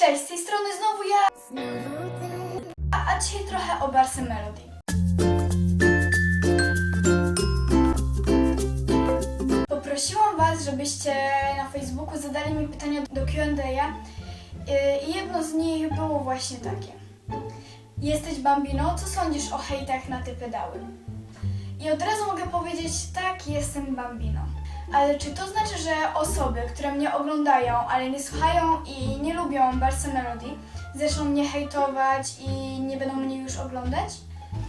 Cześć, z tej strony znowu ja, a, a dzisiaj trochę o Barsy Melody. Poprosiłam Was, żebyście na Facebooku zadali mi pytania do Q&A yy, i jedno z nich było właśnie takie. Jesteś Bambino, co sądzisz o hejtach na te pedały? I od razu mogę powiedzieć, tak, jestem Bambino. Ale czy to znaczy, że osoby, które mnie oglądają, ale nie słuchają i nie lubią Barsy Melody, zaczną mnie hejtować i nie będą mnie już oglądać?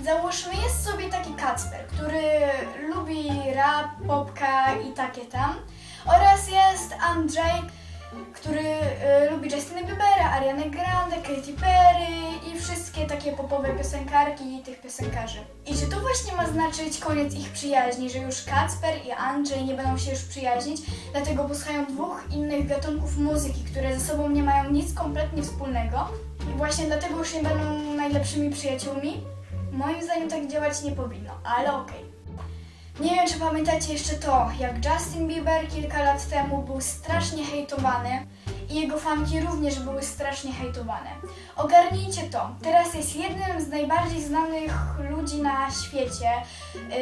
Załóżmy, jest sobie taki Kacper, który lubi rap, popka i takie tam. Oraz jest Andrzej, który y, lubi Justina Biebera, Ariana Grande, Katy Perry i wszystkie takie popowe piosenkarki i tych piosenkarzy. I czy to właśnie ma znaczyć koniec ich przyjaźni, że już Kacper i Andrzej nie będą się już przyjaźnić, dlatego posłuchają dwóch innych gatunków muzyki, które ze sobą nie mają nic kompletnie wspólnego i właśnie dlatego już nie będą najlepszymi przyjaciółmi? Moim zdaniem tak działać nie powinno, ale okej. Nie wiem, czy pamiętacie jeszcze to, jak Justin Bieber kilka lat temu był strasznie hejtowany i jego fanki również były strasznie hejtowane. Ogarnijcie to. Teraz jest jednym z najbardziej znanych ludzi na świecie.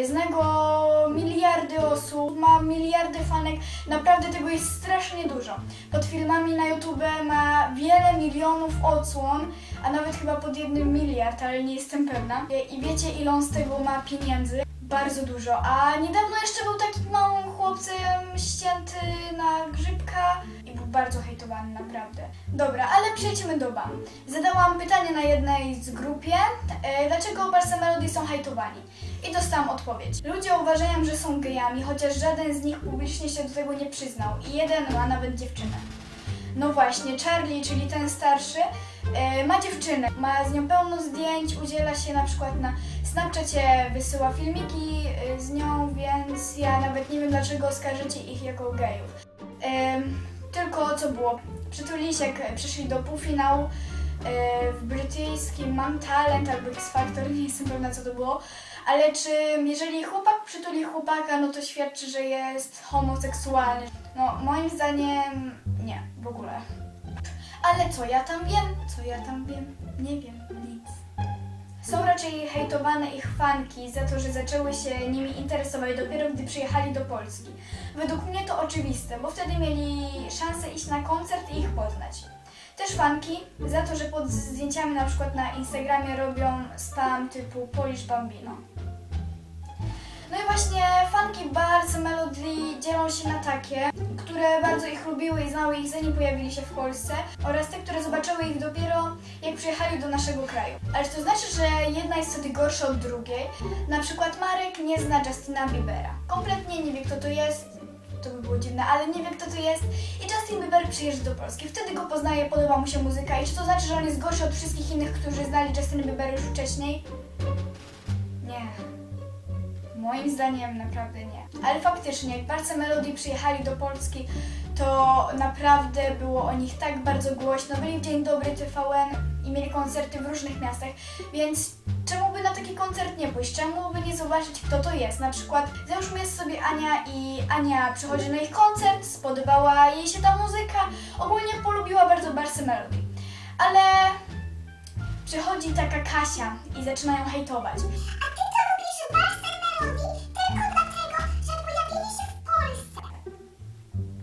Zna go miliardy osób, ma miliardy fanek. Naprawdę tego jest strasznie dużo. Pod filmami na YouTube ma wiele milionów odsłon, a nawet chyba pod jednym miliard, ale nie jestem pewna. I wiecie, ile on z tego ma pieniędzy? Bardzo dużo. A niedawno jeszcze był taki małym chłopcem ścięty na grzybka i był bardzo hejtowany, naprawdę. Dobra, ale przejdźmy do Bam. Zadałam pytanie na jednej z grupie, e, dlaczego Barca Melody są hejtowani. I dostałam odpowiedź. Ludzie uważają, że są gejami, chociaż żaden z nich publicznie się do tego nie przyznał. I jeden ma nawet dziewczynę. No właśnie, Charlie, czyli ten starszy, e, ma dziewczynę, ma z nią pełno zdjęć, udziela się na przykład na Snapchacie, wysyła filmiki e, z nią, więc ja nawet nie wiem dlaczego oskarżycie ich jako gejów. Em, tylko co było? Przytulisiek e, przyszli do półfinału e, w brytyjskim Mam Talent albo X Factor, nie jestem pewna co to było, ale czy jeżeli chłopak przytuli chłopaka, no to świadczy, że jest homoseksualny? No moim zdaniem nie, w ogóle. Ale co ja tam wiem? Co ja tam wiem? Nie wiem, nic. Są raczej hejtowane ich fanki za to, że zaczęły się nimi interesować dopiero gdy przyjechali do Polski. Według mnie to oczywiste, bo wtedy mieli szansę iść na koncert i ich poznać. Też fanki za to, że pod zdjęciami na przykład na Instagramie robią spam typu Polish Bambino. No i właśnie fanki Barca Melody dzielą się na takie, które bardzo ich lubiły i znały ich zanim pojawili się w Polsce oraz te, które zobaczyły ich dopiero jak przyjechali do naszego kraju. Ale to znaczy, że jedna jest wtedy gorsza od drugiej? Na przykład Marek nie zna Justina Biebera. Kompletnie nie wie kto to jest, to by było dziwne, ale nie wie kto to jest i Justin Bieber przyjeżdża do Polski. Wtedy go poznaje, podoba mu się muzyka i czy to znaczy, że on jest gorszy od wszystkich innych, którzy znali Justina Biebera już wcześniej? Moim zdaniem naprawdę nie. Ale faktycznie, jak Barca Melody przyjechali do Polski, to naprawdę było o nich tak bardzo głośno. Byli w Dzień Dobry TVN i mieli koncerty w różnych miastach, więc czemu by na taki koncert nie pójść? Czemu by nie zobaczyć, kto to jest? Na przykład, załóżmy jest sobie Ania i Ania przychodzi na ich koncert, spodobała jej się ta muzyka, ogólnie polubiła bardzo Barca Melody. Ale przychodzi taka Kasia i zaczynają hejtować. Tylko dlatego, że pojawili się w Polsce.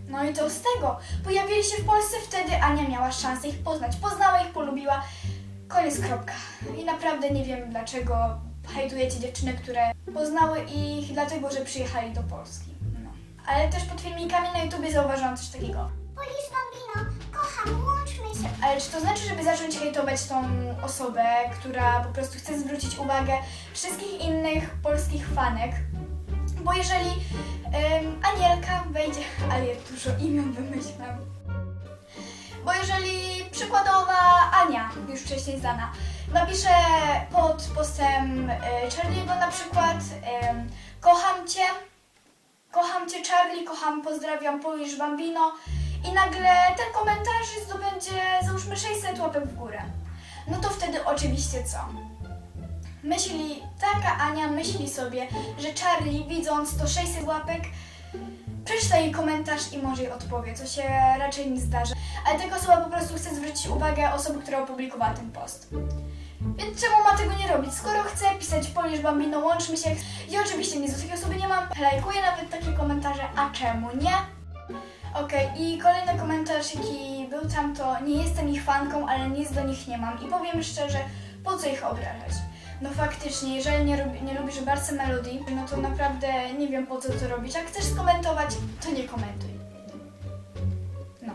No i to z tego. Pojawili się w Polsce, wtedy Ania miała szansę ich poznać. Poznała ich, polubiła. Koniec, kropka. I naprawdę nie wiem, dlaczego hejtujecie dziewczyny, które poznały ich dlatego, że przyjechali do Polski. No. Ale też pod filmikami na YouTubie zauważyłam coś takiego. Polisz Ale czy to znaczy, żeby zacząć hejtować tą osobę, która po prostu chce zwrócić uwagę wszystkich innych polskich fanek? Bo jeżeli em, Anielka wejdzie, ale ja dużo imion wymyślam. Bo jeżeli przykładowa Ania, już wcześniej znana, napisze pod postem e, Charlie'ego na przykład kocham cię, kocham cię Charlie, kocham, pozdrawiam Polish Bambino i nagle ten komentarz zdobędzie załóżmy 600 w górę. No to wtedy oczywiście co? Myśli, taka Ania myśli sobie, że Charlie widząc to 600 łapek przeczyta jej komentarz i może jej odpowie, co się raczej nie zdarzy. Ale taka osoba po prostu chce zwrócić uwagę osoby, która opublikowała ten post. Więc czemu ma tego nie robić? Skoro chce pisać Polish Bambino, łączmy się. I oczywiście nic do takiej osoby nie mam. Lajkuję nawet takie komentarze, a czemu nie? Okej, i kolejny komentarz, jaki był tam, to nie jestem ich fanką, ale nic do nich nie mam. I powiem szczerze, po co ich obrażać? No faktycznie, jeżeli nie, lubi, nie lubisz Barce Melody, no to naprawdę nie wiem po co to robić. Jak chcesz skomentować, to nie komentuj. No.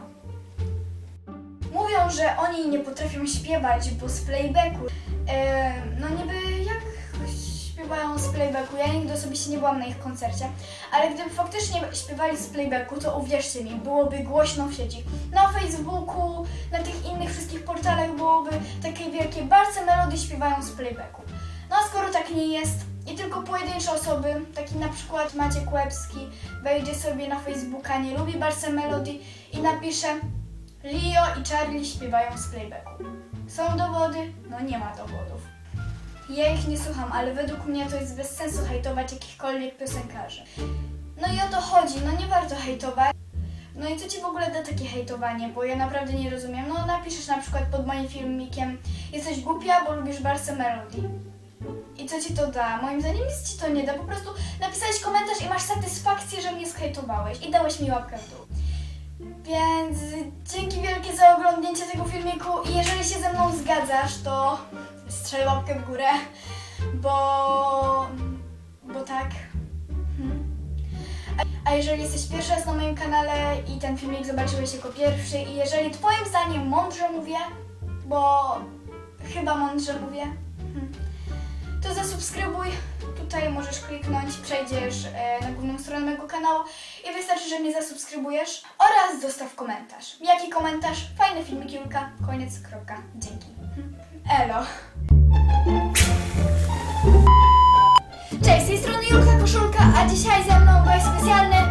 Mówią, że oni nie potrafią śpiewać, bo z playbacku. E, no niby śpiewają z playbacku? Ja nigdy osobiście nie byłam na ich koncercie, ale gdyby faktycznie śpiewali z playbacku, to uwierzcie mi, byłoby głośno w sieci. Na Facebooku, na tych innych wszystkich portalach byłoby takie wielkie barce melody śpiewają z playbacku. No a skoro tak nie jest i tylko pojedyncze osoby, taki na przykład Maciek Łebski, wejdzie sobie na Facebooka, nie lubi barce melody i napisze Leo i Charlie śpiewają z playbacku. Są dowody? No nie ma dowodów. Ja ich nie słucham, ale według mnie to jest bez sensu hejtować jakichkolwiek piosenkarzy. No i o to chodzi, no nie warto hejtować. No i co ci w ogóle da takie hejtowanie, bo ja naprawdę nie rozumiem. No napiszesz na przykład pod moim filmikiem jesteś głupia, bo lubisz Barce Melody. I co ci to da? Moim zdaniem nic ci to nie da. Po prostu napisałeś komentarz i masz satysfakcję, że mnie skejtowałeś i dałeś mi łapkę w dół. Więc dzięki wielkie za oglądnięcie tego filmiku i jeżeli się ze mną zgadzasz, to strzel łapkę w górę, bo... bo tak. Hmm. A- jeżeli jesteś pierwszy raz na moim kanale i ten filmik zobaczyłeś jako pierwszy i jeżeli twoim zdaniem mądrze mówię, bo chyba mądrze mówię, hmm, to zasubskrybuj tutaj możesz kliknąć, przejdziesz e, na główną stronę mojego kanału i wystarczy, że mnie zasubskrybujesz oraz zostaw komentarz. Jaki komentarz? Fajne filmiki Julka. Koniec, kropka. Dzięki. Elo. Cześć, z tej strony Julka Koszulka, a dzisiaj ze mną gość specjalny